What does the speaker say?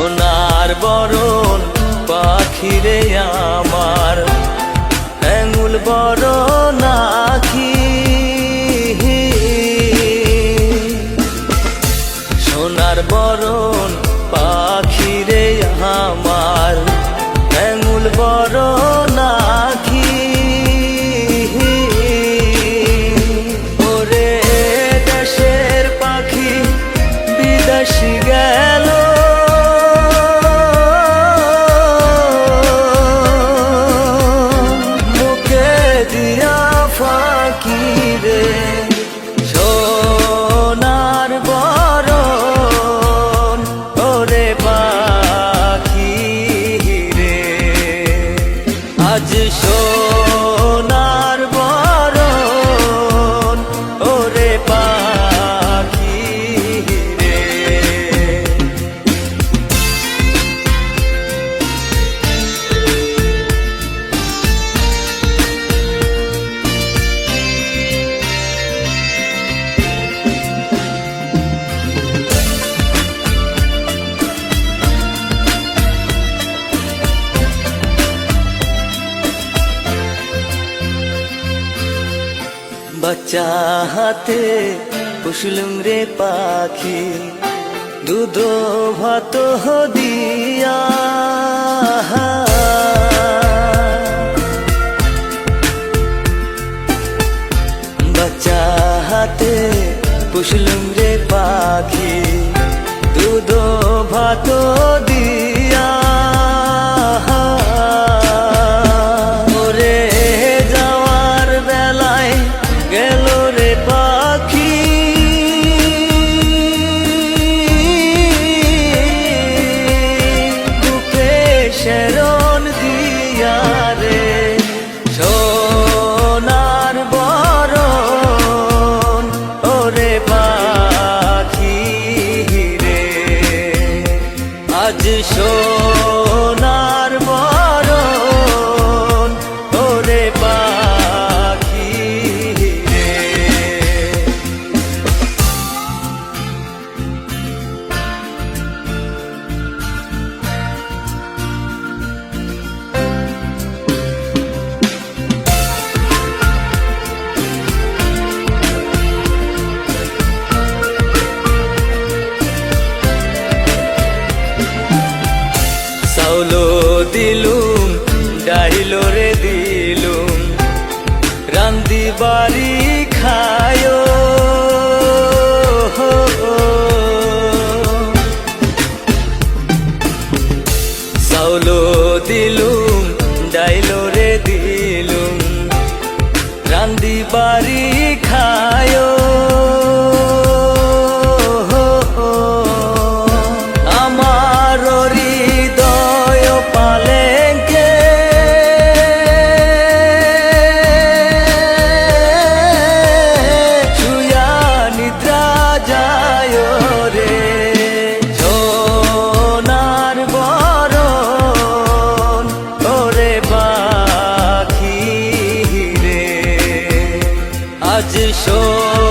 সোনার বরণ পাখিরে আমার দিয়া ফাঁকি রে সোনার বরণ ওরে পাখি রে আজ সোনার হাতে পুষলুম রে পাখি দুধ ভাত দিয়া বাচ্চা হাতে পুষলুম রে পাখি দুধ ভাত দিয়া সাউলো দিলুম, ডাইলো রে দিলুম। রান্দি বাড়ি খায়ো সাউলো দিলুম, ডাইলো রে দিলুম। রান্দি বাড়ি সো